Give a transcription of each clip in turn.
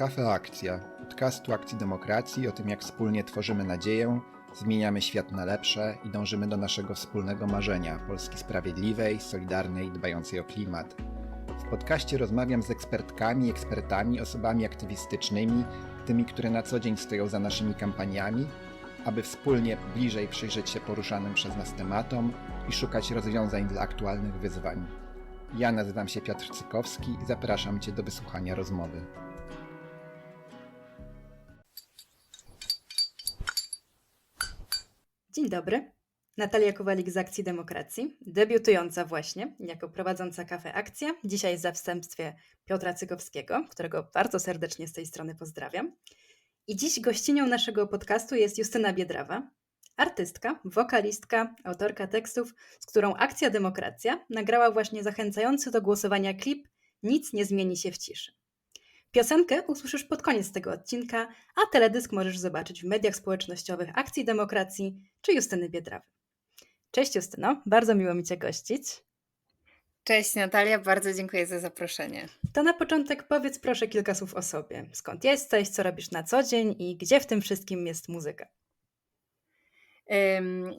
Kafe Akcja, podcastu Akcji Demokracji o tym, jak wspólnie tworzymy nadzieję, zmieniamy świat na lepsze i dążymy do naszego wspólnego marzenia Polski sprawiedliwej, solidarnej dbającej o klimat. W podcaście rozmawiam z ekspertkami ekspertami, osobami aktywistycznymi, tymi, które na co dzień stoją za naszymi kampaniami, aby wspólnie bliżej przyjrzeć się poruszanym przez nas tematom i szukać rozwiązań dla aktualnych wyzwań. Ja nazywam się Piotr Cykowski i zapraszam Cię do wysłuchania rozmowy. Dzień dobry. Natalia Kowalik z Akcji Demokracji, debiutująca właśnie jako prowadząca kafe Akcja. Dzisiaj w zastępstwie Piotra Cygowskiego, którego bardzo serdecznie z tej strony pozdrawiam. I dziś gościnią naszego podcastu jest Justyna Biedrawa, artystka, wokalistka, autorka tekstów, z którą Akcja Demokracja nagrała właśnie zachęcający do głosowania klip Nic nie zmieni się w ciszy. Piosenkę usłyszysz pod koniec tego odcinka, a teledysk możesz zobaczyć w mediach społecznościowych Akcji Demokracji czy Justyny Biedrawy. Cześć Justyno, bardzo miło mi Cię gościć. Cześć Natalia, bardzo dziękuję za zaproszenie. To na początek powiedz proszę kilka słów o sobie. Skąd jesteś, co robisz na co dzień i gdzie w tym wszystkim jest muzyka?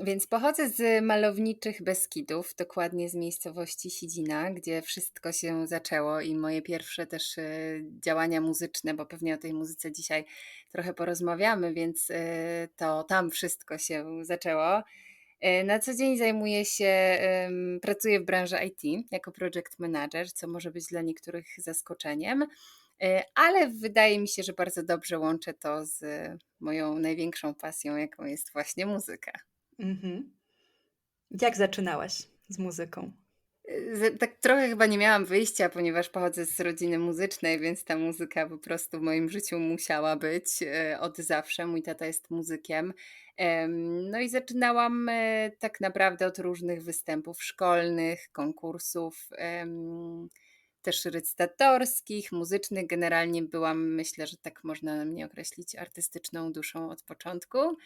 Więc pochodzę z malowniczych Beskidów, dokładnie z miejscowości Sidzina, gdzie wszystko się zaczęło i moje pierwsze też y, działania muzyczne, bo pewnie o tej muzyce dzisiaj trochę porozmawiamy, więc y, to tam wszystko się zaczęło. Y, Na co dzień zajmuję się, pracuję w branży IT jako project manager, co może być dla niektórych zaskoczeniem. Y, Ale wydaje mi się, że bardzo dobrze łączę to z moją największą pasją, jaką jest właśnie muzyka. Mhm. Jak zaczynałaś z muzyką? Z- Tak trochę chyba nie miałam wyjścia, ponieważ pochodzę z rodziny muzycznej, więc ta muzyka po prostu w moim życiu musiała być y, od zawsze. Mój tata jest muzykiem. Em, No i zaczynałam e, tak naprawdę od różnych występów szkolnych, konkursów, też recytatorskich, muzycznych. Generalnie byłam, myślę, że tak można mnie określić, artystyczną duszą od początku.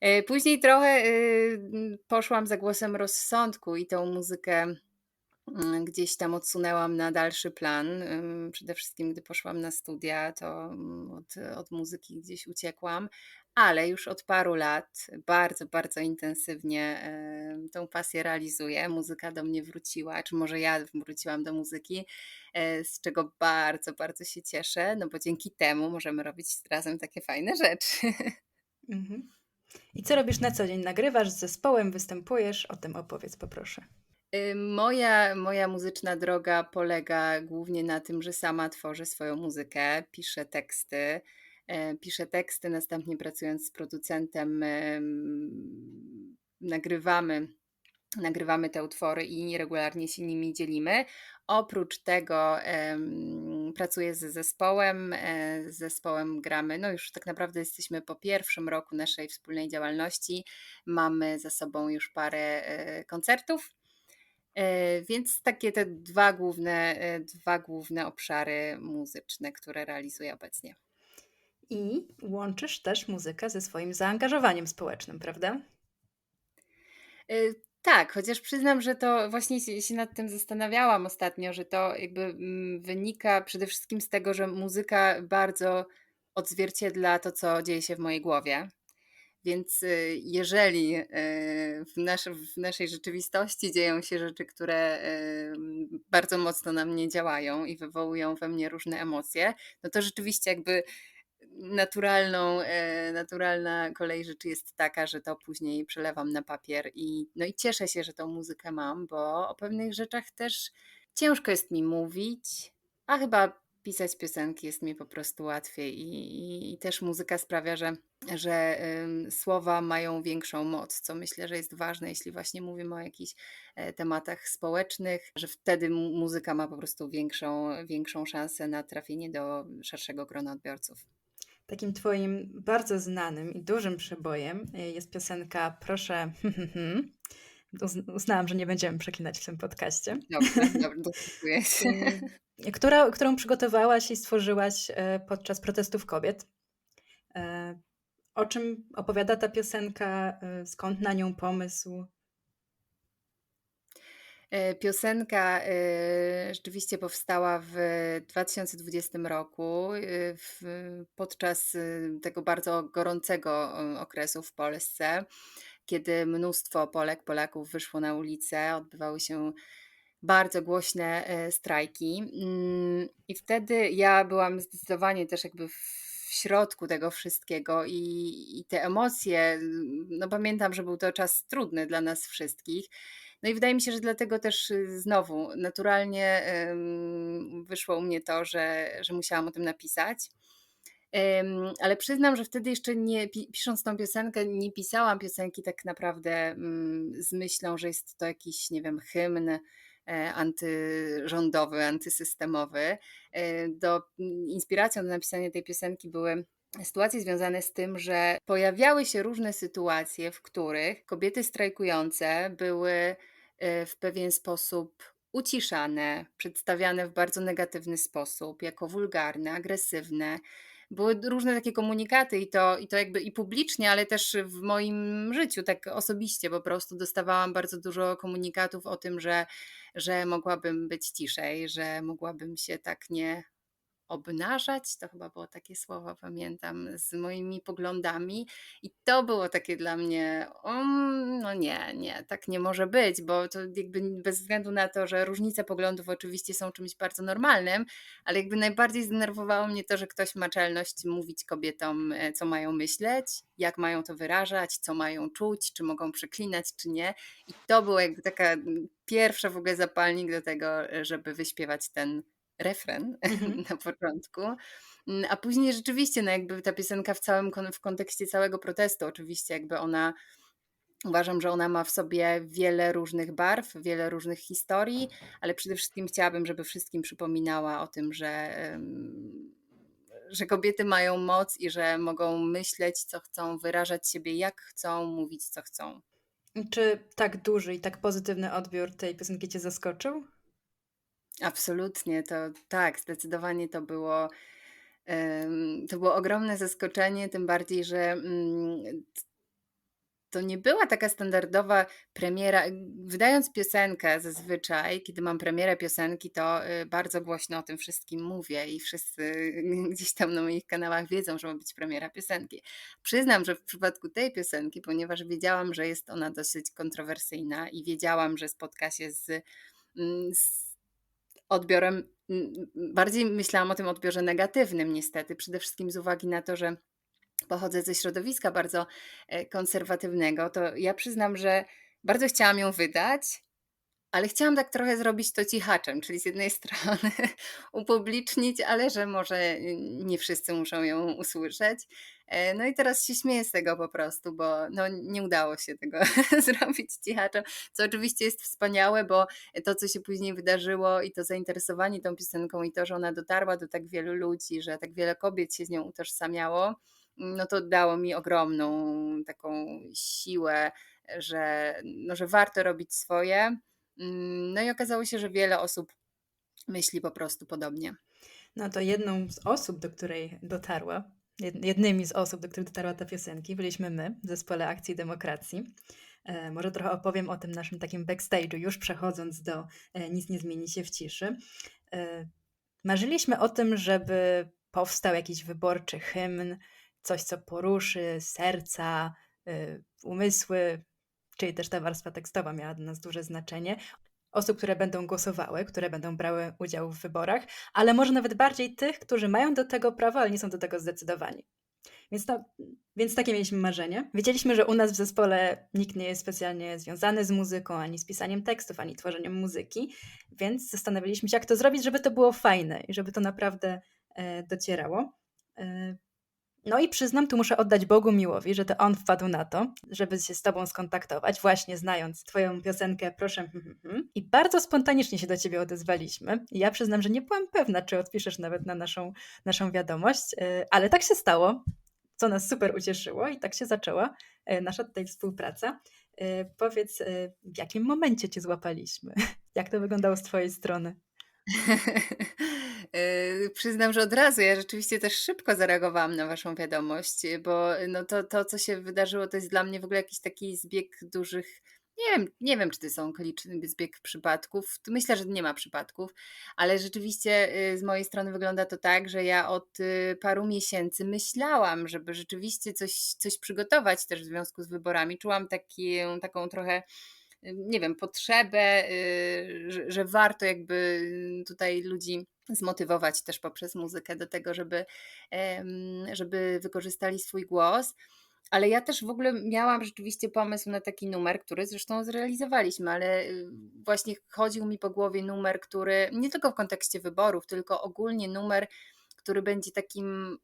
E, Później trochę y, poszłam za głosem rozsądku i tą muzykę mm, gdzieś tam odsunęłam na dalszy plan. Przede wszystkim, gdy poszłam na studia, to mm, od, od muzyki gdzieś uciekłam, ale już od paru lat bardzo, bardzo intensywnie tą pasję realizuję. Muzyka do mnie wróciła, czy może ja wróciłam do muzyki, e, z czego bardzo, bardzo się cieszę, no bo dzięki temu możemy robić razem takie fajne rzeczy. Mhm. I co robisz na co dzień? Nagrywasz z zespołem, występujesz? O tym opowiedz, poproszę. Y, Moja, moja muzyczna droga polega głównie na tym, że sama tworzę swoją muzykę, piszę teksty. E, Piszę teksty, następnie pracując z producentem, em, nagrywamy, nagrywamy te utwory i regularnie się nimi dzielimy. Oprócz tego pracuję z zespołem, e, z zespołem gramy. No już tak naprawdę jesteśmy po pierwszym roku naszej wspólnej działalności. Mamy za sobą już parę e, koncertów. Więc takie te dwa główne, dwa główne obszary muzyczne, które realizuję obecnie. I łączysz też muzykę ze swoim zaangażowaniem społecznym, prawda? E, Tak, chociaż przyznam, że to właśnie się, nad tym zastanawiałam ostatnio, że to jakby mm, wynika przede wszystkim z tego, że muzyka bardzo odzwierciedla to, co dzieje się w mojej głowie. Więc y, jeżeli y, w, nasz, w naszej rzeczywistości dzieją się rzeczy, które y, bardzo mocno na mnie działają i wywołują we mnie różne emocje, no to rzeczywiście jakby naturalną, e, naturalna kolej rzeczy jest taka, że to później przelewam na papier i, no i cieszę się, że tą muzykę mam, bo o pewnych rzeczach też ciężko jest mi mówić, a chyba pisać piosenki jest mi po prostu łatwiej i, i, i też muzyka sprawia, że, że słowa mają większą moc, co myślę, że jest ważne, jeśli właśnie mówimy o jakichś e, tematach społecznych, że wtedy mu- muzyka ma po prostu większą, większą szansę na trafienie do szerszego grona odbiorców. Takim twoim bardzo znanym i dużym przebojem y, jest piosenka Proszę. Uz- Uznałam, że nie będziemy przeklinać w tym podcaście. Dobrze, dobrze, się. Y, Która, którą przygotowałaś i stworzyłaś e, podczas protestów kobiet. O czym opowiada ta piosenka? Skąd na nią pomysł? E, Piosenka e, rzeczywiście powstała w 2020 roku, e, podczas tego bardzo gorącego okresu w Polsce, kiedy mnóstwo Polek, Polaków wyszło na ulicę, odbywały się bardzo głośne strajki. Mm, I wtedy ja byłam zdecydowanie też jakby w środku tego wszystkiego i, i te emocje, no pamiętam, że był to czas trudny dla nas wszystkich. No i wydaje mi się, że dlatego też y, znowu naturalnie wyszło u mnie to, że, że musiałam o tym napisać. Ale przyznam, że wtedy jeszcze nie, pi- pisząc tą piosenkę, nie pisałam piosenki tak naprawdę mm, z myślą, że jest to jakiś, nie wiem, hymn e, antyrządowy, antysystemowy. E, Do, inspiracją do napisania tej piosenki były sytuacje związane z tym, że pojawiały się różne sytuacje, w których kobiety strajkujące były w pewien sposób uciszane, przedstawiane w bardzo negatywny sposób, jako wulgarne, agresywne. Były różne takie komunikaty i to, i to jakby i publicznie, ale też w moim życiu, tak osobiście po prostu dostawałam bardzo dużo komunikatów o tym, że, że mogłabym być ciszej, że mogłabym się tak nie obnażać, to chyba było takie słowo, pamiętam, z moimi poglądami. I to było takie dla mnie, um, no nie, nie, tak nie może być, bo to jakby bez względu na to, że różnice poglądów oczywiście są czymś bardzo normalnym, ale jakby najbardziej zdenerwowało mnie to, że ktoś ma czelność mówić kobietom, e, co mają myśleć, jak mają to wyrażać, co mają czuć, czy mogą przeklinać, czy nie. I to była jakby taka pierwsza w ogóle zapalnik do tego, e, żeby wyśpiewać ten refren Mhm. na początku. Mm, A później rzeczywiście, no jakby ta piosenka w całym w kontekście całego protestu, oczywiście jakby ona Uważam, że ona ma w sobie wiele różnych barw, wiele różnych historii, ale przede wszystkim chciałabym, żeby wszystkim przypominała o tym, że, że kobiety mają moc i że mogą myśleć, co chcą, wyrażać siebie jak chcą, mówić, co chcą. Czy tak duży i tak pozytywny odbiór tej piosenki cię zaskoczył? Absolutnie, to tak, zdecydowanie to było, to było ogromne zaskoczenie, tym bardziej, że mm, to nie była taka standardowa premiera. Wydając piosenkę zazwyczaj, kiedy mam premierę piosenki, to y, bardzo głośno o tym wszystkim mówię i wszyscy gdzieś tam na moich kanałach wiedzą, że ma być premiera piosenki. Przyznam, że w przypadku tej piosenki, ponieważ wiedziałam, że jest ona dosyć kontrowersyjna i wiedziałam, że spotka się z, mm, z odbiorem, bardziej myślałam o tym odbiorze negatywnym niestety, przede wszystkim z uwagi na to, że pochodzę ze środowiska bardzo e, konserwatywnego, to ja przyznam, że bardzo chciałam ją wydać, ale chciałam tak trochę zrobić to cichaczem, czyli z jednej strony upublicznić, ale że może nie wszyscy muszą ją usłyszeć. E, No i teraz się śmieję z tego po prostu, bo no, nie udało się tego zrobić cichaczem, co oczywiście jest wspaniałe, bo to, co się później wydarzyło i to zainteresowanie tą piosenką i to, że ona dotarła do tak wielu ludzi, że tak wiele kobiet się z nią utożsamiało, no to dało mi ogromną taką siłę, że, no, że warto robić swoje. Mm, No i okazało się, że wiele osób myśli po prostu podobnie. No to jedną z osób, do której dotarła, jed- jednymi z osób, do których dotarła ta piosenki, byliśmy my w zespole Akcji Demokracji. E, może trochę opowiem o tym naszym takim backstage'u, już przechodząc do e, Nic nie zmieni się w ciszy. E, marzyliśmy o tym, żeby powstał jakiś wyborczy hymn, coś, co poruszy serca, umysły, czyli też ta warstwa tekstowa miała dla nas duże znaczenie. Osób, które będą głosowały, które będą brały udział w wyborach, ale może nawet bardziej tych, którzy mają do tego prawo, ale nie są do tego zdecydowani. Więc, to, więc takie mieliśmy marzenie. Wiedzieliśmy, że u nas w zespole nikt nie jest specjalnie związany z muzyką, ani z pisaniem tekstów, ani tworzeniem muzyki, więc zastanowiliśmy się, jak to zrobić, żeby to było fajne i żeby to naprawdę e, docierało. E, no i przyznam, tu muszę oddać Bogu miłowi, że to on wpadł na to, żeby się z tobą skontaktować, właśnie znając twoją piosenkę Proszę. hmm, hmm, hmm. I bardzo spontanicznie się do ciebie odezwaliśmy. Ja przyznam, że nie byłam pewna, czy odpiszesz nawet na naszą, naszą wiadomość, e, ale tak się stało, co nas super ucieszyło i tak się zaczęła e, nasza tutaj współpraca. E, Powiedz, w jakim momencie cię złapaliśmy? Jak to wyglądało z twojej strony? Yy, Przyznam, że od razu ja rzeczywiście też szybko zareagowałam na Waszą wiadomość, bo no to, to, co się wydarzyło, to jest dla mnie w ogóle jakiś taki zbieg dużych Nie wiem, nie wiem, czy to są okoliczny zbieg przypadków. Myślę, że nie ma przypadków, ale rzeczywiście y, z mojej strony wygląda to tak, że ja od y, paru miesięcy myślałam, żeby rzeczywiście coś, coś przygotować też w związku z wyborami. Czułam taki, taką trochę y, nie wiem, potrzebę, y, że, że warto jakby tutaj ludzi zmotywować też poprzez muzykę do tego, żeby, żeby wykorzystali swój głos. Ale ja też w ogóle miałam rzeczywiście pomysł na taki numer, który zresztą zrealizowaliśmy, ale y, właśnie chodził mi po głowie numer, który nie tylko w kontekście wyborów, tylko ogólnie numer, który będzie takim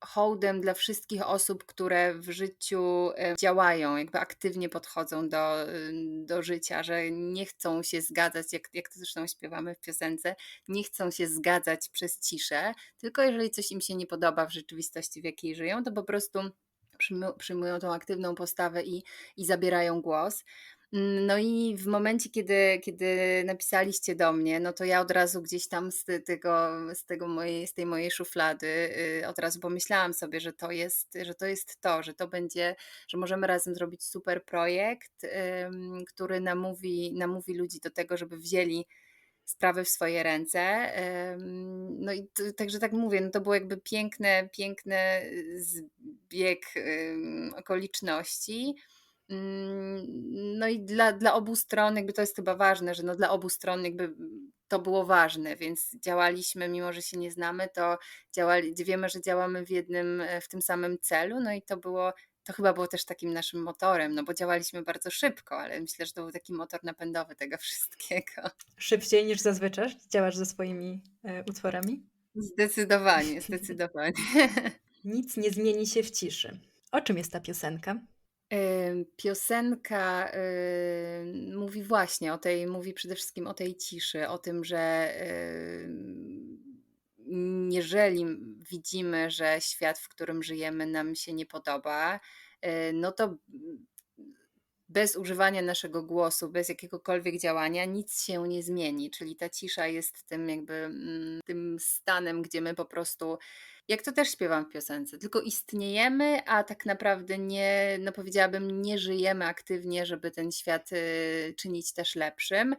hołdem dla wszystkich osób, które w życiu e, działają, jakby aktywnie podchodzą do, y, do życia, że nie chcą się zgadzać, jak, jak to zresztą śpiewamy w piosence, nie chcą się zgadzać przez ciszę, tylko jeżeli coś im się nie podoba w rzeczywistości, w jakiej żyją, to po prostu przyjmu- przyjmują tą aktywną postawę i, i zabierają głos. Mm, No i w momencie, kiedy, kiedy napisaliście do mnie, no to ja od razu gdzieś tam z te- tego, z tego mojej, z tej mojej szuflady y, od razu pomyślałam sobie, że to jest, że to jest to, że to będzie, że możemy razem zrobić super projekt, który namówi, namówi ludzi do tego, żeby wzięli sprawy w swoje ręce. No i t- także tak mówię, no to był jakby piękny, piękny zbieg ym, okoliczności. Mm, No i dla, dla obu stron jakby to jest chyba ważne, że no dla obu stron jakby to było ważne, więc działaliśmy, mimo że się nie znamy, to działali, wiemy, że działamy w jednym, e, w tym samym celu, no i to było, to chyba było też takim naszym motorem, no bo działaliśmy bardzo szybko, ale myślę, że to był taki motor napędowy tego wszystkiego. Szybciej niż zazwyczaj działasz ze swoimi e, utworami? Zdecydowanie, zdecydowanie. Nic nie zmieni się w ciszy. O czym jest ta piosenka? Piosenka mówi właśnie o tej, mówi przede wszystkim o tej ciszy, o tym, że jeżeli widzimy, że świat, w którym żyjemy, nam się nie podoba, y, no to bez używania naszego głosu, bez jakiegokolwiek działania, nic się nie zmieni. Czyli ta cisza jest tym jakby mm, tym stanem, gdzie my po prostu, jak to też śpiewam w piosence, tylko istniejemy, a tak naprawdę nie, no powiedziałabym, nie żyjemy aktywnie, żeby ten świat y, czynić też lepszym.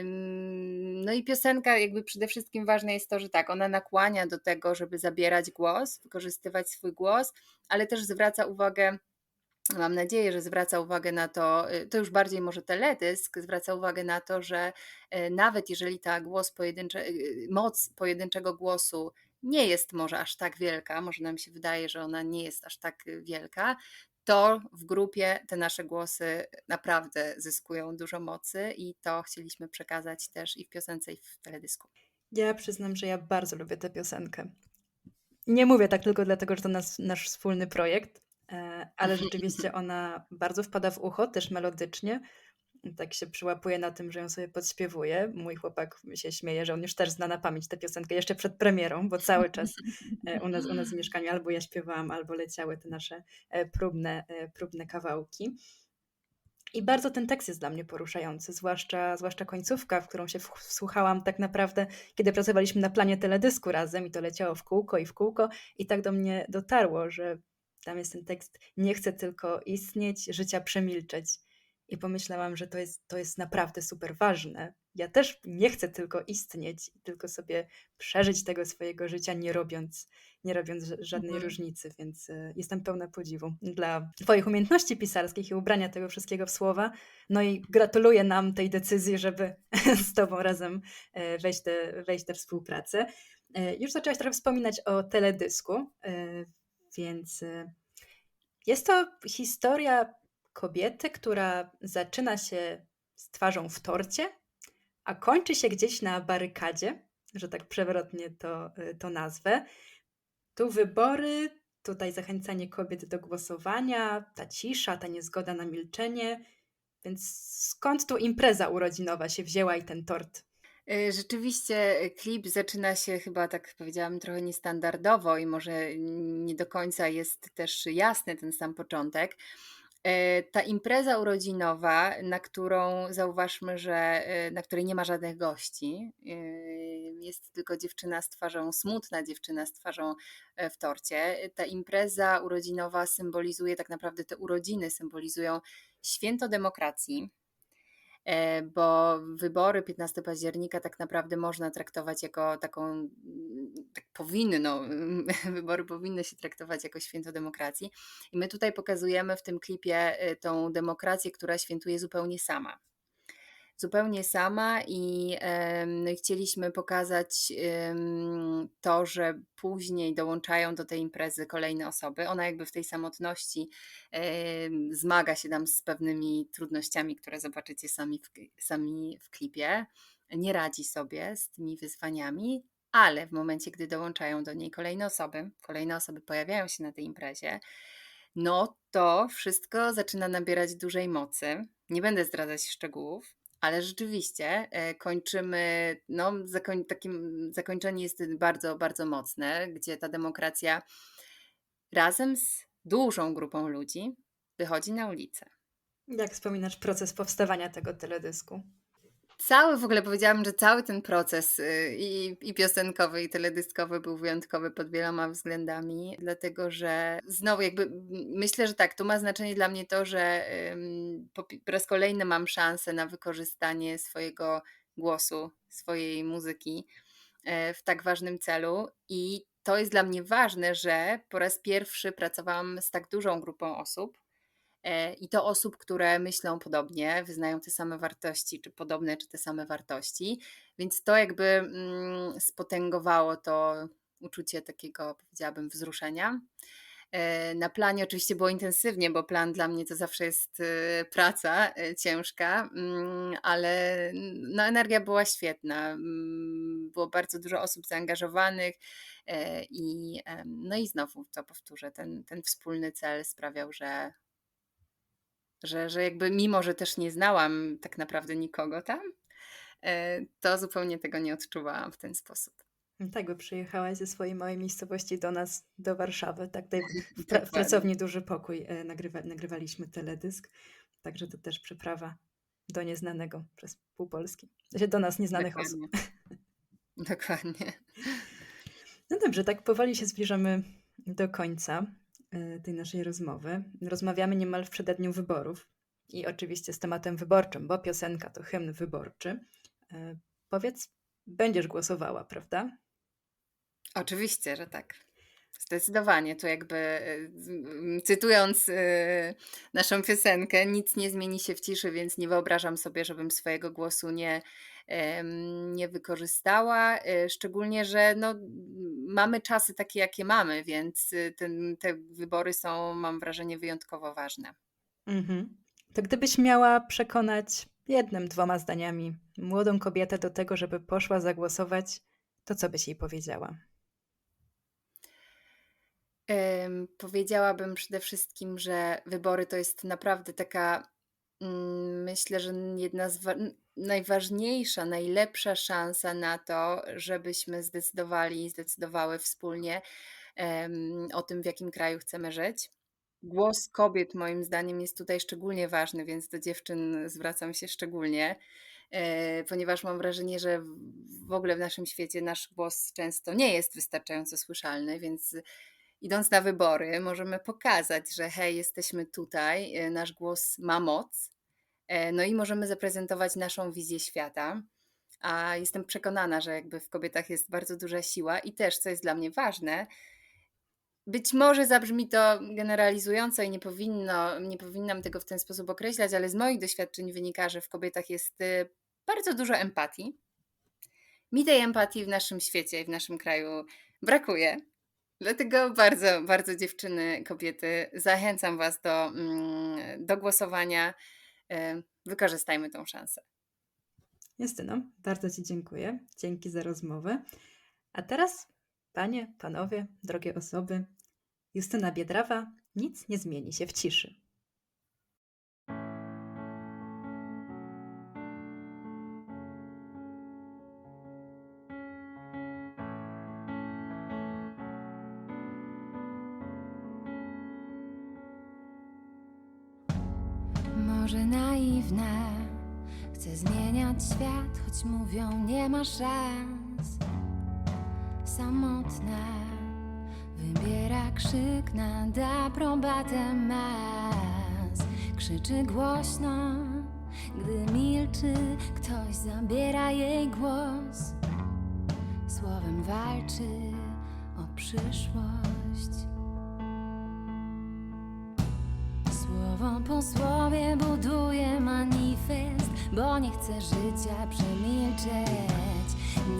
Ym, No i piosenka, jakby przede wszystkim ważne jest to, że tak, ona nakłania do tego, żeby zabierać głos, wykorzystywać swój głos, ale też zwraca uwagę Mam nadzieję, że zwraca uwagę na to, y, to już bardziej może teledysk, zwraca uwagę na to, że y, nawet jeżeli ta głos pojedyncze, moc pojedynczego głosu nie jest może aż tak wielka, może nam się wydaje, że ona nie jest aż tak y, wielka, to w grupie te nasze głosy naprawdę zyskują dużo mocy i to chcieliśmy przekazać też i w piosence, i w teledysku. Ja przyznam, że ja bardzo lubię tę piosenkę. Nie mówię tak tylko dlatego, że to nas, nasz wspólny projekt, e, ale rzeczywiście ona bardzo wpada w ucho, też melodycznie. Tak się przyłapuje na tym, że ją sobie podśpiewuję. Mój chłopak się śmieje, że on już też zna na pamięć tę piosenkę jeszcze przed premierą, bo cały czas e, u nas, u nas w mieszkaniu albo ja śpiewałam, albo leciały te nasze e, próbne, e, próbne kawałki. I bardzo ten tekst jest dla mnie poruszający, zwłaszcza, zwłaszcza końcówka, w którą się wsłuchałam tak naprawdę, kiedy pracowaliśmy na planie teledysku razem i to leciało w kółko i w kółko i tak do mnie dotarło, że tam jest ten tekst nie chcę tylko istnieć, życia przemilczeć. I pomyślałam, że to jest, to jest naprawdę super ważne. Ja też nie chcę tylko istnieć, tylko sobie przeżyć tego swojego życia, nie robiąc, nie robiąc ża- żadnej Mhm. różnicy, więc e, jestem pełna podziwu dla Twoich umiejętności pisarskich i ubrania tego wszystkiego w słowa. No i gratuluję nam tej decyzji, żeby z Tobą razem e, wejść, te, wejść tę współpracę. E, Już zaczęłaś trochę wspominać o teledysku, więc jest to historia kobiety, która zaczyna się z twarzą w torcie, a kończy się gdzieś na barykadzie, że tak przewrotnie to, y, to nazwę. Tu wybory, tutaj zachęcanie kobiet do głosowania, ta cisza, ta niezgoda na milczenie. Więc skąd tu impreza urodzinowa się wzięła i ten tort? Y, Rzeczywiście y, klip zaczyna się chyba, tak powiedziałam, trochę niestandardowo i może nie do końca jest też jasny ten sam początek. E, Ta impreza urodzinowa, na którą zauważmy, że e, na której nie ma żadnych gości, e, jest tylko dziewczyna z twarzą, smutna dziewczyna z twarzą w torcie. Ta impreza urodzinowa symbolizuje tak naprawdę te urodziny, symbolizują święto demokracji, bo wybory 15 października tak naprawdę można traktować jako taką, tak powinno, wybory powinny się traktować jako święto demokracji. I my tutaj pokazujemy w tym klipie e, tą demokrację, która świętuje zupełnie sama zupełnie sama i no chcieliśmy pokazać to, że później dołączają do tej imprezy kolejne osoby. Ona jakby w tej samotności zmaga się tam z pewnymi trudnościami, które zobaczycie sami w, sami w klipie. Nie radzi sobie z tymi wyzwaniami, ale w momencie, gdy dołączają do niej kolejne osoby, kolejne osoby pojawiają się na tej imprezie, no to wszystko zaczyna nabierać dużej mocy. Nie będę zdradzać szczegółów, ale rzeczywiście e, kończymy, no zakoń, takim zakończenie jest bardzo, bardzo mocne, gdzie ta demokracja razem z dużą grupą ludzi wychodzi na ulicę. Jak wspominasz proces powstawania tego teledysku? Cały w ogóle powiedziałabym, że cały ten proces y, i, i piosenkowy, i teledyskowy był wyjątkowy pod wieloma względami, dlatego że znowu jakby myślę, że tak, tu ma znaczenie dla mnie to, że po, po raz kolejny mam szansę na wykorzystanie swojego głosu, swojej muzyki e, w tak ważnym celu i to jest dla mnie ważne, że po raz pierwszy pracowałam z tak dużą grupą osób, I to osób, które myślą podobnie, wyznają te same wartości, czy podobne, czy te same wartości. Więc to jakby mm, spotęgowało to uczucie takiego, powiedziałabym, wzruszenia. E, Na planie oczywiście było intensywnie, bo plan dla mnie to zawsze jest e, praca e, ciężka, mm, ale no, energia była świetna. Mm, Było bardzo dużo osób zaangażowanych e, i, no i znowu to powtórzę, ten, ten wspólny cel sprawiał, że, że, że jakby mimo, że też nie znałam tak naprawdę nikogo tam, e, to zupełnie tego nie odczuwałam w ten sposób. Tak, bo przyjechałaś ze swojej małej miejscowości do nas, do Warszawy. Tak, tutaj w, pra- w Dokładnie. pracowni Duży Pokój e, nagrywa, nagrywaliśmy teledysk. Także to też przeprawa do nieznanego przez pół Polski. Do nas nieznanych osób. Dokładnie. Dokładnie. No dobrze, tak powoli się zbliżamy do końca tej naszej rozmowy. Rozmawiamy niemal w przededniu wyborów i oczywiście z tematem wyborczym, bo piosenka to hymn wyborczy. E, Powiedz, będziesz głosowała, prawda? Oczywiście, że tak. Zdecydowanie. To jakby z- cytując naszą piosenkę, nic nie zmieni się w ciszy, więc nie wyobrażam sobie, żebym swojego głosu nie, nie wykorzystała. Y, Szczególnie, że no, mamy czasy takie, jakie mamy, więc y, ten, te wybory są, mam wrażenie, wyjątkowo ważne. Mhm. To gdybyś miała przekonać jednym, dwoma zdaniami młodą kobietę do tego, żeby poszła zagłosować, to co byś jej powiedziała? Powiedziałabym przede wszystkim, że wybory to jest naprawdę taka, mm, myślę, że jedna z najważniejsza, najlepsza szansa na to, żebyśmy zdecydowali i zdecydowały wspólnie o tym, w jakim kraju chcemy żyć. Głos kobiet, moim zdaniem, jest tutaj szczególnie ważny, więc do dziewczyn zwracam się szczególnie, e, ponieważ mam wrażenie, że w- ogóle w naszym świecie nasz głos często nie jest wystarczająco słyszalny, więc idąc na wybory, możemy pokazać, że hej, jesteśmy tutaj, e, nasz głos ma moc, no i możemy zaprezentować naszą wizję świata. A jestem przekonana, że jakby w kobietach jest bardzo duża siła i też, co jest dla mnie ważne, być może zabrzmi to generalizująco i nie, powinno, nie powinnam tego w ten sposób określać, ale z moich doświadczeń wynika, że w kobietach jest y, bardzo dużo empatii. Mi tej empatii w naszym świecie i w naszym kraju brakuje. Dlatego bardzo, bardzo dziewczyny, kobiety, zachęcam Was do, mm, do głosowania. E, Wykorzystajmy tą szansę. Justyno, bardzo Ci dziękuję. Dzięki za rozmowę. A teraz, panie, panowie, drogie osoby, Justyna Biedrawa, nic nie zmieni się w ciszy. Może naiwne, chcę zmieniać świat, choć mówią nie ma szans. Samotne, wybiera krzyk nad aprobatę mas. krzyczy głośno, gdy milczy, ktoś zabiera jej głos. Słowem walczy o przyszłość. Słowie buduje manifest, bo nie chce życia przemilczeć.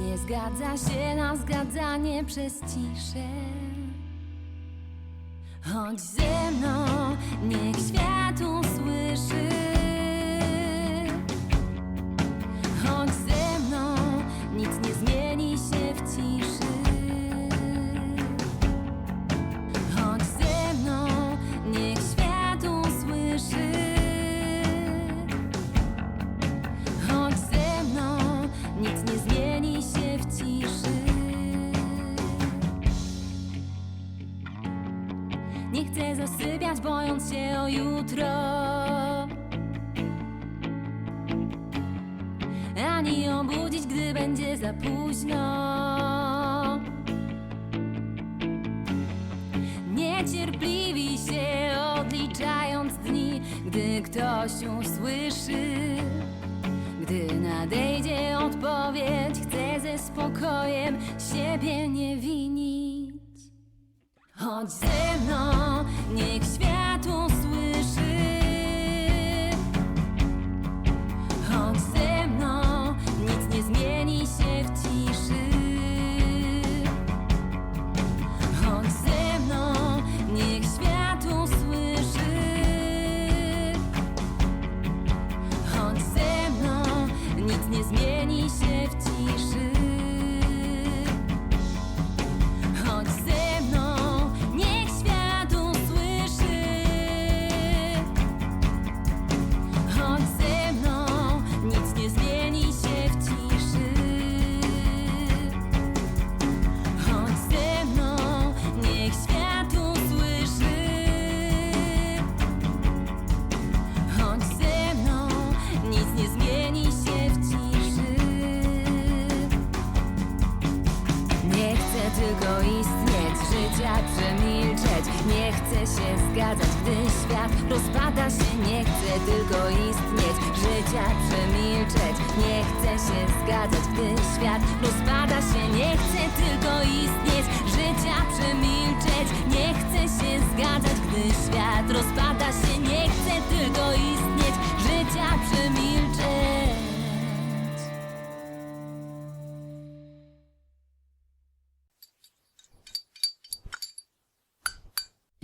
Nie zgadza się na zgadzanie przez ciszę. Chodź ze mną, niech świat usłyszy. Zasypiać, bojąc się o jutro. Ani obudzić, gdy będzie za późno. Niecierpliwi się odliczając dni, gdy ktoś już słyszy. Gdy nadejdzie odpowiedź, chcę ze spokojem siebie nie winić. Chodź ze mną, niech świat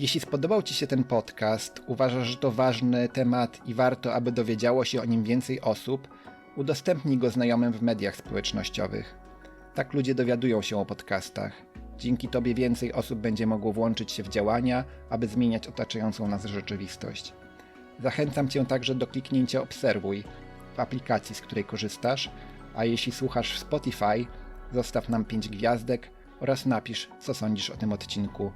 Jeśli spodobał Ci się ten podcast, uważasz, że to ważny temat i warto, aby dowiedziało się o nim więcej osób, udostępnij go znajomym w mediach społecznościowych. Tak ludzie dowiadują się o podcastach. Dzięki Tobie więcej osób będzie mogło włączyć się w działania, aby zmieniać otaczającą nas rzeczywistość. Zachęcam Cię także do kliknięcia Obserwuj w aplikacji, z której korzystasz, a jeśli słuchasz w Spotify, zostaw nam 5 gwiazdek oraz napisz, co sądzisz o tym odcinku.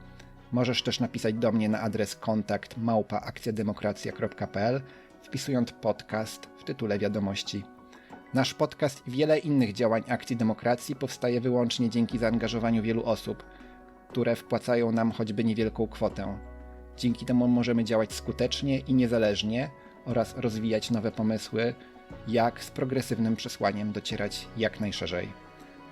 Możesz też napisać do mnie na adres kontakt małpaakcjademokracja.pl wpisując podcast w tytule wiadomości. Nasz podcast i wiele innych działań Akcji Demokracji powstaje wyłącznie dzięki zaangażowaniu wielu osób, które wpłacają nam choćby niewielką kwotę. Dzięki temu możemy działać skutecznie i niezależnie oraz rozwijać nowe pomysły, jak z progresywnym przesłaniem docierać jak najszerzej.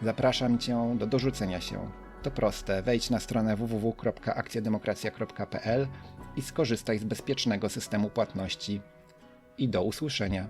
Zapraszam Cię do dorzucenia się. To proste, wejdź na stronę www.akcjademokracja.pl i skorzystaj z bezpiecznego systemu płatności. I do usłyszenia.